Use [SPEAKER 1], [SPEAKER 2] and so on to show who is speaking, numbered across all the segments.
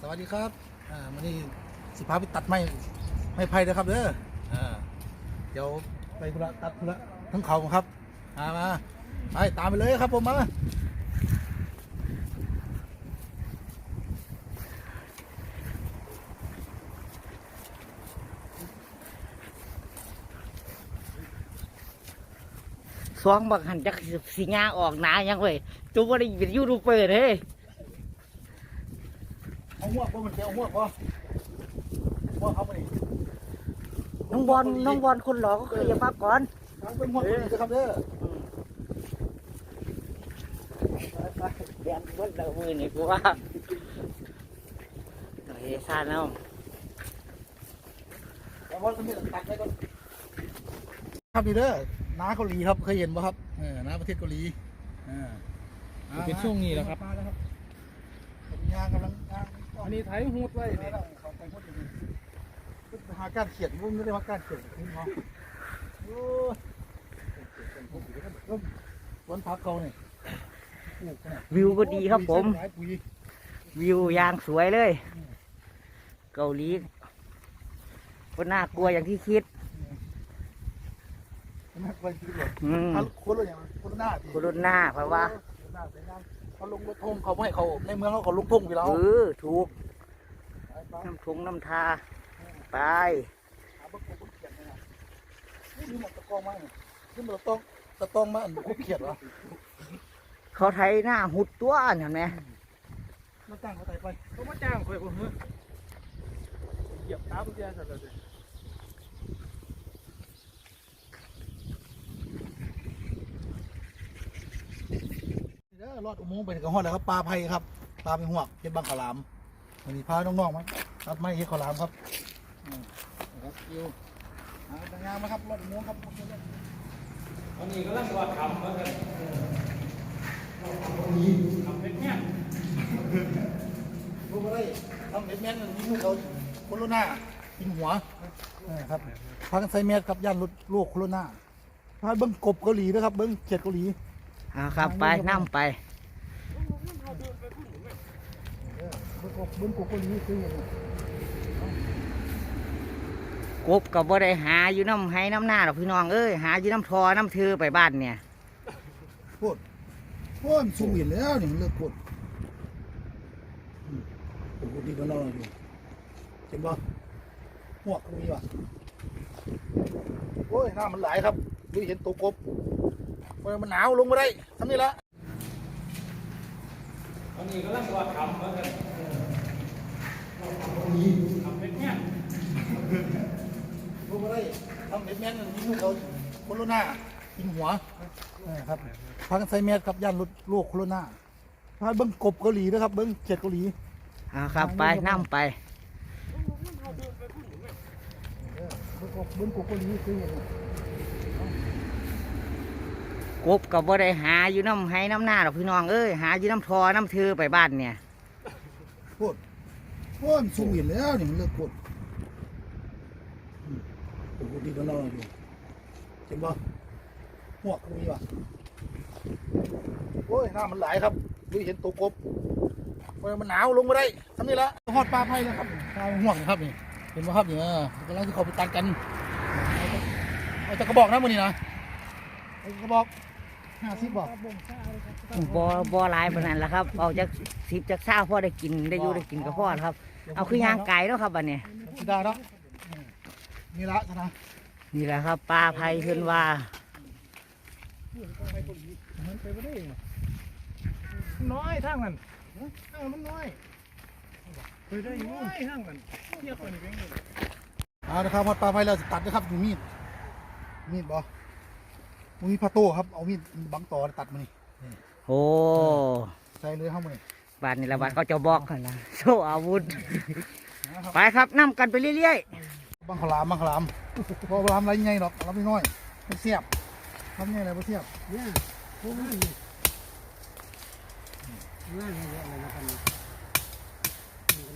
[SPEAKER 1] สวัสดีครับอ่าวันนี้สิพาไปตัดไม้ไม้ไผ่เด้อครับเด้ออ่าเดี๋ยวไปธุระตัดธุระทั้งเขาครับมามาไปตามไปเลยครับผมมา
[SPEAKER 2] สองบักหันจักสิงาออกหนายังเว้ยตัวบ่ได้เป็นยูทูบเบอร์เด้
[SPEAKER 1] เอาหัวบ่มันเดี๋ยวเอาหัวบ่หัวเขาไปนี่
[SPEAKER 2] น้องบอลน้องบอลคนหล่อก็เคยมาก่อน
[SPEAKER 1] ทางเป็นหัวคนนี้เด้อครับเด้อ
[SPEAKER 2] แดนเบิ้ลละมือนี่กูว่าเฮ้ยซ่าแล้ว
[SPEAKER 1] แต่ว่าคนนี้ตัดได้ก่อนครับนี่เด้อน้าเกาหลีครับเคยเห็นป่ะครับเออน้าประเทศเกาหลีอ่าอ่า
[SPEAKER 3] เป็นช่วงนี้แหละครับ
[SPEAKER 1] มาแล้วครับยางกำลังยาง
[SPEAKER 3] อั นนี้ไถหูดไว้นี่
[SPEAKER 1] หาการเขียนมุ่งไม่ได้ว่าการเขียนคุณเนาะโอ้ยวันพักเขาเนี่ย
[SPEAKER 2] วิวก็ดีครับผม วิวยางสวยเลย เกาหลีก็น่ากลัวอย่างที่คิด
[SPEAKER 1] นักไปคิดเลย
[SPEAKER 2] อืม
[SPEAKER 1] ถ้าคนละอย่างคนละหน้าดิ
[SPEAKER 2] โคโรนาเพราะว่า
[SPEAKER 1] เป็นหน้าเขาลงรถทงเขาไม่ให้เขาในเมืองเขาเขาลุกทุ่งอยู่แล้ว
[SPEAKER 2] เออถูก
[SPEAKER 1] ไป
[SPEAKER 2] น้ำทงน้ำทาไป
[SPEAKER 1] หาเบิ้งเบิ้งเขียนนะนี่มันตะกองมาเนี่ยนี่มันตะต้องตะต้องมาอันคุกเขียนวะ
[SPEAKER 2] เขาไทยหน้าหุดตัวเห็นไหม
[SPEAKER 1] มาจ้างเขาใส่ไป
[SPEAKER 3] เขามาจ้างข่อยบ่เฮ้ยเหยียบเท้าพุ่นแย่ซะแล้ว
[SPEAKER 1] เด้อรอดอุโมงค์ไปถึงกระหอดแล้วครับปลาไผ่ครับปลาเป็นหวกเฮ็ดบังขาวหลามวันนี้พาน้องๆมาตัดไม้เฮ็ดขาวหลามครับอืมนะครับคิวหาทางงานมาครับรอดอุโมงค์ครับ
[SPEAKER 3] อันนี้กำลังว่าทำว่ากันทำเป็นเนี่ย
[SPEAKER 1] รู้ก็ได้ทำเม็ดแม่นมันมีลูกเขาโคโรนากินหัวเออครับพากันใส่แมสครับย่านลดโรคโคโรนาพาเบิ้งกบเกาหลีนะครับเบิ้งเขียดเกาหลี
[SPEAKER 2] เอาครับไปนั่ไป
[SPEAKER 1] เออเบิ้งกบเบิ้งกบเกาหลีคืออย่างไร
[SPEAKER 2] กบกับบ่ได้หาอยู่น้ำให้น้ำหน้าหรอกพี่น้องเอ้ยหาอยู่น้ำทอน้ำเธอไปบ้านเนี่ย
[SPEAKER 1] โคตรโอ้ยมันสูงเห็นแล้วนี่มันเลิกโคตรอืมโอ้โหดีกว่าเราหน่อยดูเห็นป่ะหวกก็มีว่ะโอ้ยหน้ามันหลายครับดูเห็นตัวกบโอ้ย มันหนาวลงมาได้ทำนี่ละ
[SPEAKER 3] อันนี้กำลังว่าทำว่ากันทำเป็นเนี่ย
[SPEAKER 1] ลงมาได้ทำเม็ดแม่นมันมีลูกเขาโคโรนากินหัวเออครับพากันใส่แมสครับย่านลดโรคโคโรนาพาเบิ้งกบเกาหลีนะครับ เบิ้งเขียดเกาหลี
[SPEAKER 2] เอาครับไปนั่ไป
[SPEAKER 1] เออเบิ้งกบเบิ้งกบเกาหลีคืออย่างไร
[SPEAKER 2] กบกับบ่ได้หาอยู่น้ำให้น้ำหน้าหรอกพี่น้องเอ้ยหาอยู่น้ำทอน้ำเธอไปบ้านเนี่ย
[SPEAKER 1] โคตรโอ้ยมันสูงเห็นแล้วนี่มันเลิกโคตรอืมโอ้โหดีกว่าเราหน่อยดูเห็นป่ะหวกมีว่ะโอ้ยหน้ามันหลายครับดูเห็นตัวกบโอ้ยมันหนาวลงมาได้ทำนี่ละหอดปลาไผ่แล้วครับปลาห่วงครับนี่เห็นป่ะครับเนี่เออกำลังจะเข้าไปตัดกันเอาจะกระบอกนะมันนี่นะ กระบอกห้าสิบบอก
[SPEAKER 2] บ่บ่หลายปานนั้นละครับ เอาจากสิบจากเศร้าพ่อได้กินได้อยู่ได้กินกับพ่อครับ เอาคือยางไก่แล้วครับบัดเนี่ย
[SPEAKER 1] สิได้แล้วอืมนี่ละนะ
[SPEAKER 2] นี่แหละครับปลาไผ่เพิ่นว่า
[SPEAKER 1] มันไปไม่ได้ไง
[SPEAKER 3] น้อยทางนั้นทางมันน้อยเคยได้อยู่น้อยทางนั้นเทียบกันอีกเป็นไง
[SPEAKER 1] เอาละครับพอปลาไฟเราจะตัดนะครับอยู่มีดมีดบ อมีพาโต้ครับ เอามีดบังต่อตัดมานี่
[SPEAKER 2] โอ้
[SPEAKER 1] ใส่เลยเข้ามานี่
[SPEAKER 2] บ้านนี่ละบ้านเขาจะบอกกันนะโชว์อาวุธ
[SPEAKER 1] นะครับ
[SPEAKER 2] ไปครับนํกันไปเรื่อย
[SPEAKER 1] บังขาวหลามบังขาวหลามเพราะขาวหลามไรใหญ่หรอกขาวหลามน้อยๆมันเสียบทำไงอะไรไม่เสียบเนี่ยพวกนี้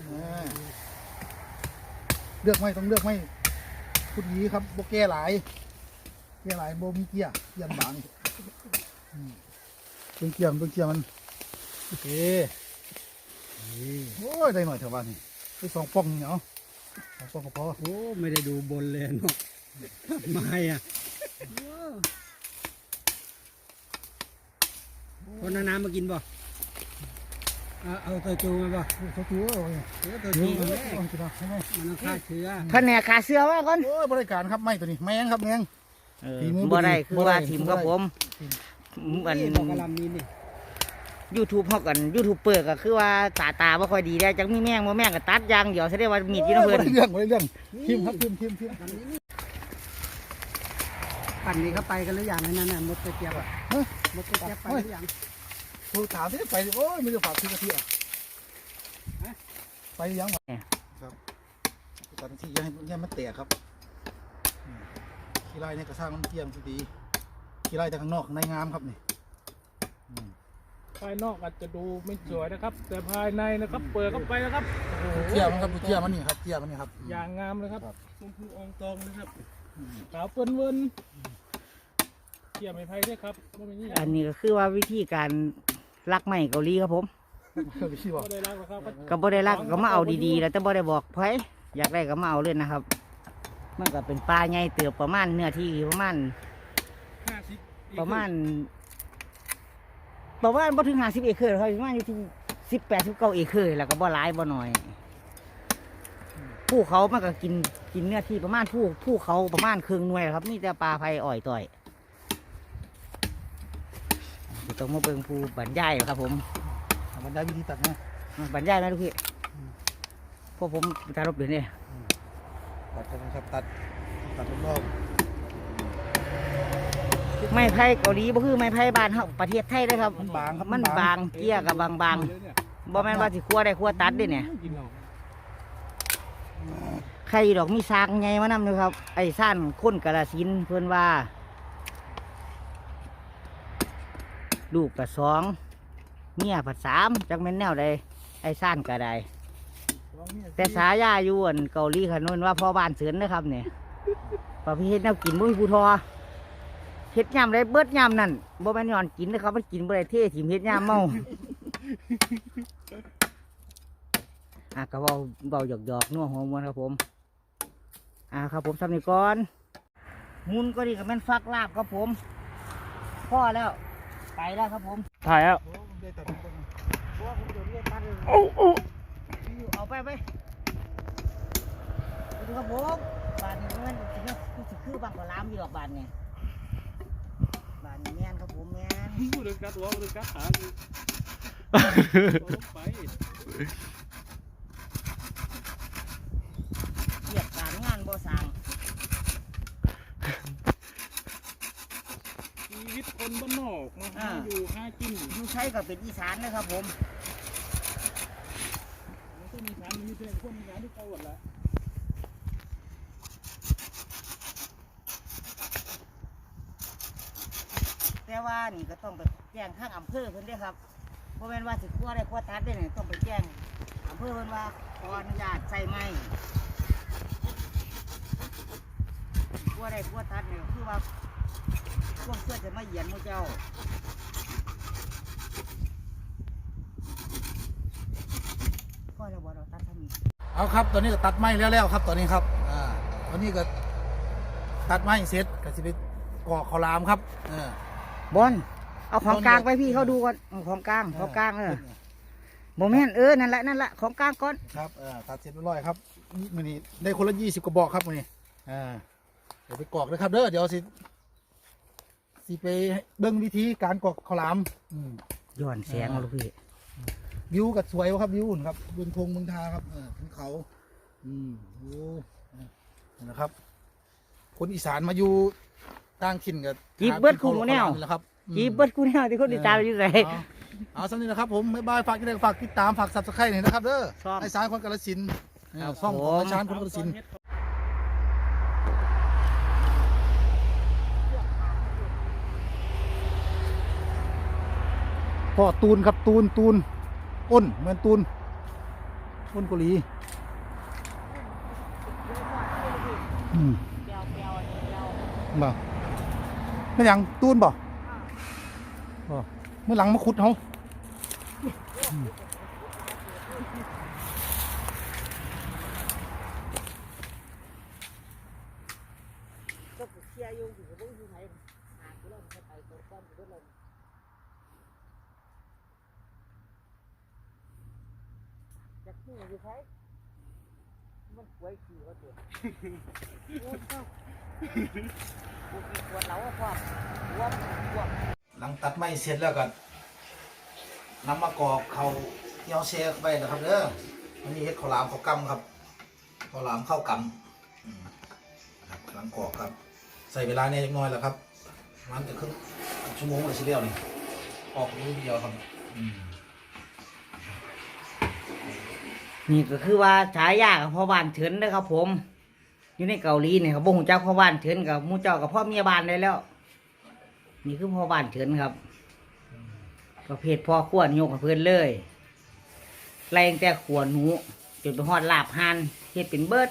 [SPEAKER 1] เออเลือกไม่ต้องเลือกไม่พุดหยีครับโบแก้หลาย แก้หลายโบมีเกียร์เกียร์บางอืมเป็นเกียร์เป็นเกียร์มันโอเคนี่โอ้ยได้หน่อยเถอะว่านี่ได้สองป้องนี่เนาะสองป้องก็พอ
[SPEAKER 4] โอ้ไม่ได้ดูบนเลยเนาะไม้อะคนเอาน้ำมากินบ่เอาเอาตัวจูมาบ่
[SPEAKER 1] เขาตัวโอ้ย
[SPEAKER 4] เออตัว
[SPEAKER 1] นี่
[SPEAKER 4] จู
[SPEAKER 1] มั
[SPEAKER 4] มานเลย
[SPEAKER 1] กินเอาใช่ไหม
[SPEAKER 4] มันต้องฆ่าเชื้อ
[SPEAKER 2] แผนกขาเสื้อไว้ก่อน
[SPEAKER 1] โอ้ยบริการครับไม่ตัวนี้แมงครับแมง ฝีมือ
[SPEAKER 2] บ่ได้
[SPEAKER 1] บ่ดี
[SPEAKER 2] คือว่า
[SPEAKER 1] บ่ได้
[SPEAKER 2] ทีมกับผม
[SPEAKER 1] บ่ได้
[SPEAKER 2] อัน
[SPEAKER 4] นี่บอกกะหลำนี่นี่
[SPEAKER 2] ยูทูบเฮากันยูทูบเปิดก็คือว่าตาตาบ่ค่อยดีได้จังมีแม่งบ่แม่งก็ตัดอย่างเดียวแสดงว่ามีดอยู่นำเพิ่น
[SPEAKER 1] โอ้ยบ่ได้เรื่องบ่ได้เรื่องทิมครับทิมทิมทิม
[SPEAKER 4] ปั่นนี่เขาไปกันหรือยังไอ้นั่นน่ะมดกระเจี๊ยบอะ
[SPEAKER 1] เฮ้ย
[SPEAKER 4] มดกระเจี๊ยบไปหรือยัง
[SPEAKER 1] โทรถามที่ไปโอ้ยไมีจะฝากทีกะทิอะไปยังวะครับตอนที่ยังยังมันแตกครับอืม ขี้ไร่เนี่ยกระช่างมันเทียมดีขี้ไร่แต่ข้างนอกข้างในงามครับนี่อืม
[SPEAKER 3] ภายนอกอาจจะดูไม่สวยนะครับ แต่ภายในนะครับ เปิดเข้าไปนะครับโอ้โห
[SPEAKER 1] เทียมมันครับดูเทียมมันนี่ครับเทียมมันนี่ครับ
[SPEAKER 3] อย่างงามเลยครับ
[SPEAKER 1] ครับ
[SPEAKER 3] ชมพูอองตองนะครับขาวเปิ้นเวินเกี่ยไม่ไพ่ด้วยครับว่าไม่นี่
[SPEAKER 2] อันนี้ก็คือว่าวิธีการลักไม้เกาหลีครับผม
[SPEAKER 1] ไปชี้บอก
[SPEAKER 3] ก็ได้รักแล้วครับ
[SPEAKER 2] ก็บ่ได้รักก็มาเอาดีๆแล้วแต่บ่ได้บอกไผอยากได้ก็มาเอาเลยนะครับ มันก็เป็นปลาใหญ่เติบประมาณเนื้อที่ประมาณ
[SPEAKER 3] ห้าสิบ
[SPEAKER 2] ประมาณ ประมาณบ่ถึง50เอเคอร์ครับประมาณอยู่ที่18 19เอเคอร์แล้วก็บ่หลายบ่น้อยภูเขามันก็กินกินเนื้อที่ประมาณภูภูเขาประมาณครึ่งหน่วยครับ มีแต่ปลาไผ่อ่อยต่อยต้องมาเบิ่งภูบรรยายครับ ผม
[SPEAKER 1] บรรยายวิธีตัดนะ
[SPEAKER 2] บรรยายนะลูกพี่พวกผมจะรบเดี๋ยวนี้
[SPEAKER 1] ตัดนะครับ ตัด ตัดรอบ
[SPEAKER 2] ไม้ไผ่เกาหลีบ่คือไม้ไผ่บ้านเฮาประเทศไทยเลยครับ
[SPEAKER 1] มันบางครับ
[SPEAKER 2] มันบางเกี้ยกับบางบางๆบ่แม่นว่าสิคั่วได้คั่วตัดเด้เนี่ยใครดอกมีซากใหญ่มานำเลยครับ ไอ้ซ่านคนกาลสินธุ์เพิ่นว่า ลูกก็สองเมียผัดสามจักแม่นแนวใดไอ้ซ่านก็ได้ แต่สายาอยู่อั่นเกาหลีขนุนว่าพ่อบ้านเสือนนะครับเนี่ยประเภทแนวกินบ่มีผู้ทอเฮ็ดยามได้เบิดยามนั่นบ่แม่นย้อนกินนะครับมันกินบ่ได้เท่ถิ่มเฮ็ดยามเมาอะก็เว้าเบาหยอกๆนัวหัวมวนครับผม อ่าครับผมสำนีก่อนมุนก็ดีกับแม่นฟักลาบครับผมพ่อแล้ว ไปแล้วครับผม
[SPEAKER 3] ถ่ายแล้ว
[SPEAKER 1] โอ้ผมได้ตัดต้น
[SPEAKER 2] เพราะว่าผมโดนเรียกตัดเลย
[SPEAKER 3] โอ้โอ้
[SPEAKER 2] อยู่เอา ไปไปไปดูครับผมบ้านนี้มันสิเนี่ยคือสิคือบางกะลามอยู่ดอกบ้านเนี่ยบ้านนี้แม่นครับผมแม่น
[SPEAKER 3] พูดถึงกัดหัวพูดถึงกัดขาอยู่ลงไป
[SPEAKER 2] เกียบการงานบ่สร้าง
[SPEAKER 3] ชีวิตคนบ้านนอกมาหาอยู่หากิน
[SPEAKER 2] อยู่ใช้ก็เป็นอีสานนะครับผม
[SPEAKER 3] มัน ต้องมีฐานมีเพื่อนคนมีงานที่เขาหมดละ
[SPEAKER 2] แต่ว่านี่ก็ต้องไปแจ้งทางอำเภอเพิ่นด้ครับเพราะแม่นว่าสิคั่วได้คั่วตัดได้เนี่ยต้องไปแจ้งอำเภอเพิ่นว่าขออนุญาตใส่ไม้คั่วได้คั่วตัดเนี่ยคือว่าพวกเพื่อนจะมาเหยียนมูเจ้าก็จะบอกเราตัดทำนี้
[SPEAKER 1] เอาครับตอนนี้ก็ตัดไม้แล้วแล้วครับตอนนี้ครับอ่าตอนนี้ก็ตัดไม้เสร็จก็สิไปก่อข้าวหลามครับเออบ
[SPEAKER 2] อลเอาของกลางไปพี่เขาดูก่อนเอาของกลางของกลางเออโมเมนต์เออนั่นแหละนั่นแหละของกลางก่อน
[SPEAKER 1] ครับเออตัดเสร็จเรียบร้อยครับนี่มันนี่ได้คนละยี่สิบกระบอกครับมันนี่อ่าเดี๋ยวไปกรอกเลยครับเด้อเดี๋ยวสิสิไปเบิ่งวิธีการกรอกข้าวหลามอืม
[SPEAKER 2] ย้อนแสงเอาลูกพี่
[SPEAKER 1] วิวกับสวยวะครับวิวนะครับบนทงเมืองทาครับเออขึ้นเขา อืมโอ้นี่นะครับ คนอีสานมาอยู่ต่างถิ่นกับ
[SPEAKER 2] จีบเบิดคู่หมูแนว
[SPEAKER 1] นี่แหละครับอืม
[SPEAKER 2] จีบเบิดกูแนวที่เขาติดตามอยู่ไหน
[SPEAKER 1] เอาเอาสักนิดนะครับผมบ๊ายบายฝากกินฝากติดตามฝากสับสไครต์หน่อยนะครับเด้อ
[SPEAKER 2] ซ่อม
[SPEAKER 1] ไอ้สายคนกาลสินธุ์เออ
[SPEAKER 2] ครับ
[SPEAKER 1] ซ่องของ
[SPEAKER 2] ผม
[SPEAKER 1] ไอ้ชานคนกาลสินธุ์พ่อตูนครับตูนตูน อ้นเหมือนตูนอ้นเกาหลีอืมบ่ไม่หยังตูนบ่บ่เมื่อหลังมาขุดเขาอืม
[SPEAKER 2] จะขี้อยู่ใช้มันป่วยขี้ว่าตัวโอ้ยเจ้ากูกินขวดเหล้าอะพ่อหัวมันบวม
[SPEAKER 1] หลังตัดไม้เสร็จแล้วก็นำมากรอกเขาเยี่ยวเชฟไปนะครับเด้อมันมีเห็ดข้าวหลามข้าวกำครับข้าวหลามข้าวกำอืมครับกำลังกรอกครับ ใส่เวลาเนี่ยเล็กน้อยแล้วครับมันจะครึ่งชั่วโมงเลยทีเดียวนี่ออกรูปเดียวครับ อืม
[SPEAKER 2] นี่ก็คือว่าฉายาของพ่อบ้านเถินนะครับผม อยู่ในเกาหลีเนี่ยครับบ่ฮู้จักพ่อบ้านเถินกับมูเจ้ากับพ่อเมียบ้านได้แล้ว นี่คือพ่อบ้านเถินครับประเภทพ่อขวดยกกับเพื่อนเลยไล่ตั้งแต่ขวหนูจนไปฮอดลาบหันเฮ็ดเป็นเบิด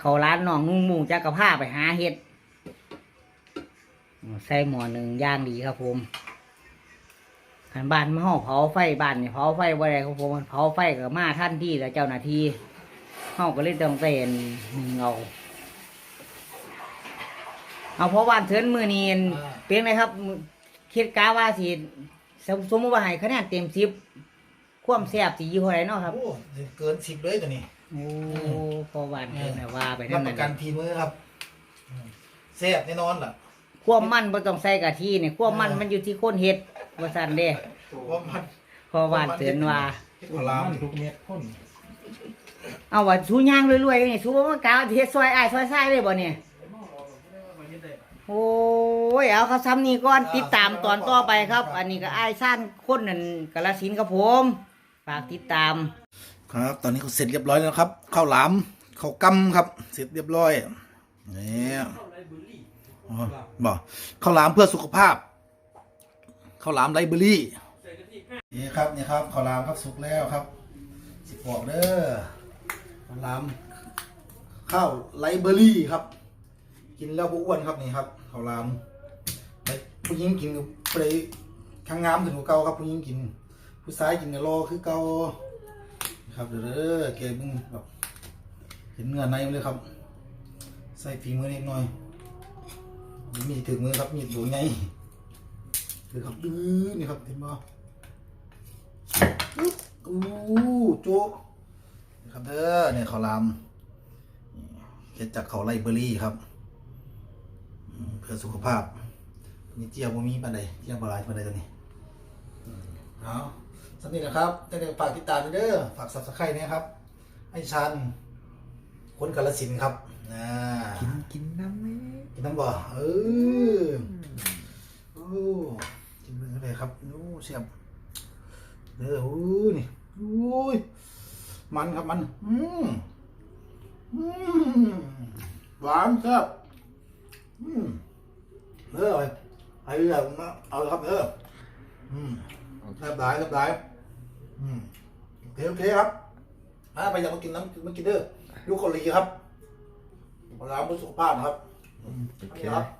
[SPEAKER 2] เขาร้านน้องนุ่งมุงจักกับผ้าไปหาเฮ็ดใส่หมอหนึ่งย่างดีครับผม ขันบ้านมาห่อเผาไฟบ้านเนี่ยเผาไฟบ่ได้ครับผมเผาไฟกับมาท่านที่แล้วเจ้าหน้าที่เฮาก็เลยต้องเต้นหนึ่งเอาเอาเพราะบ้านเถินมือนีนเป็นไงครับ คิดกาว่าสิสมสมมติว่าให้คะแนนเต็มสิบความแซ่บสิอยู่เท่าไหร่เนาะครับ
[SPEAKER 1] โอ้เกินสิบเลยตัวนี้
[SPEAKER 2] โอ้พอวันเพิ่นน่ะว่าไป
[SPEAKER 1] รั
[SPEAKER 2] นั่
[SPEAKER 1] บ
[SPEAKER 2] น
[SPEAKER 1] ประกัน
[SPEAKER 2] น่ะ
[SPEAKER 1] ทีมือครับอืมแซ่บแน่นอนล่ะ
[SPEAKER 2] ความมันบ่ต้องใส่กะทิเนี่ยความมันมันอยู่ที่คนเฮ็ด ว่าซั่นเด้
[SPEAKER 1] เพราะมัน
[SPEAKER 2] พอวันเตือนว่า
[SPEAKER 1] เห็ดข้าวหลาม
[SPEAKER 3] มันทุกเม็ดพ่น
[SPEAKER 2] เอาว่าสูย่างรวยๆนี่สูบ่มากาวเฮ็ดซอยอ้ายซอยซ้ายเลยบ่เนี่ยโอ้ยเอาครับซ้ำนี้ก่อนติดตามตอนต่อไปครับ อันนี้ก็อ้ายซ่านคนนั่นกาฬสินธุ์ครับผมฝากติดตาม
[SPEAKER 1] ครับ ตอนนี้เขาเสร็จเรียบร้อยแล้วครับข้าวหลามข้าวกำครับ เสร็จเรียบร้อยนี่อ๋อบอกข้าวหลามเพื่อสุขภาพ ข้าวหลามไลเบอรี่นี่ครับนี่ครับข้าวหลามครับสุกแล้วครับ สิบปอกเด้อข้าวหลามข้าวไลเบอรี่ครับ กินแล้วบอ้วนครับนี่ครับข้าวหลามผู้หญิงกินไปข้างงามถึงกว่าเก่าครับผู้หญิงกิน ผู้ชายกินก็รอคือเก่าครับเด้อเกมึงแบบเห็นเนื้อในเลยครับ ใส่ฝีมือนิดหน่อยมีถึงมือครับมีดหลวงไง ดูครับดื้อนี่ครับเห็นบ่ปึ๊บอู้โจ๊ะนี่ครับเด้อเนี่ยข้าวหลามเฮ็ดจากข้าวไรเบอรี่ครับอืมเพื่อสุขภาพนี่เจียวบ่มีปานใดเจียวบ่หลายปานใดตัวนี้เอาสำนี้นะครับจะได้ฝากติดตามด้วยเด้อฝาก subscribe นะครับไอ้ชันคนกาลสินธุ์ครับนะกินกินน้ำไหมกินน้ำบ่เออโอ้กิน เมื่อไรครับโอ้เสียบเด้อโอ้นี่โอ้ยมันครับมัน อืมอืมหวานครับอืมเด้อไปไอ้เรื่องมาเอาครับเด้ออืมเรียบร้อยเรียบร้อยอืมโอเคโอเคครับอ่าไปอยากมากินน้ำมากินเด้อลูกเกาหลีครับเร้านเพื่อสุขภาพครับโอเคครับ